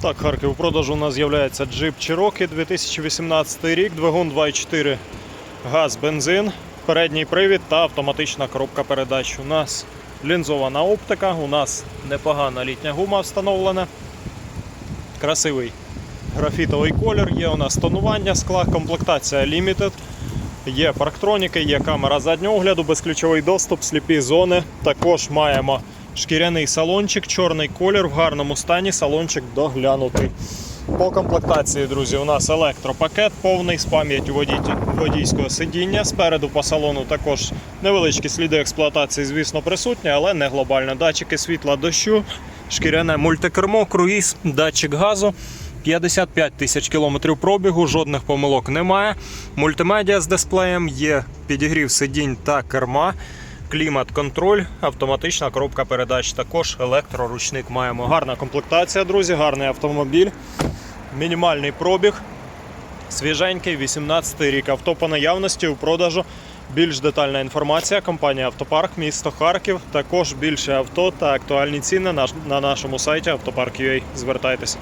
Так, Харків у продажу у нас з'являється джип Cherokee 2018 рік, двигун 2.4 газ, бензин, передній привід та автоматична коробка передач. У нас лінзована оптика, у нас непогана літня гума встановлена. Красивий графітовий колір, є у нас тонування скла, комплектація Limited. Є парктроніки, є камера заднього огляду, безключовий доступ, сліпі зони. Також маємо шкіряний салончик, чорний колір в гарному стані, салончик доглянутий. По комплектації, друзі, у нас електропакет повний з пам'яттю водій- водійського сидіння. Спереду по салону також невеличкі сліди експлуатації, звісно, присутні, але не глобально. Датчики світла дощу, шкіряне мультикермо, круїз, датчик газу. 55 тисяч кілометрів пробігу, жодних помилок немає. Мультимедіа з дисплеєм, є підігрів сидінь та керма, клімат-контроль, автоматична коробка передач. Також електроручник маємо. Гарна комплектація, друзі, гарний автомобіль. Мінімальний пробіг. Свіженький, 18 рік. Авто по наявності у продажу. Більш детальна інформація. Компанія Автопарк, місто Харків. Також більше авто та актуальні ціни на на нашому сайті автопарк.ua. Звертайтеся.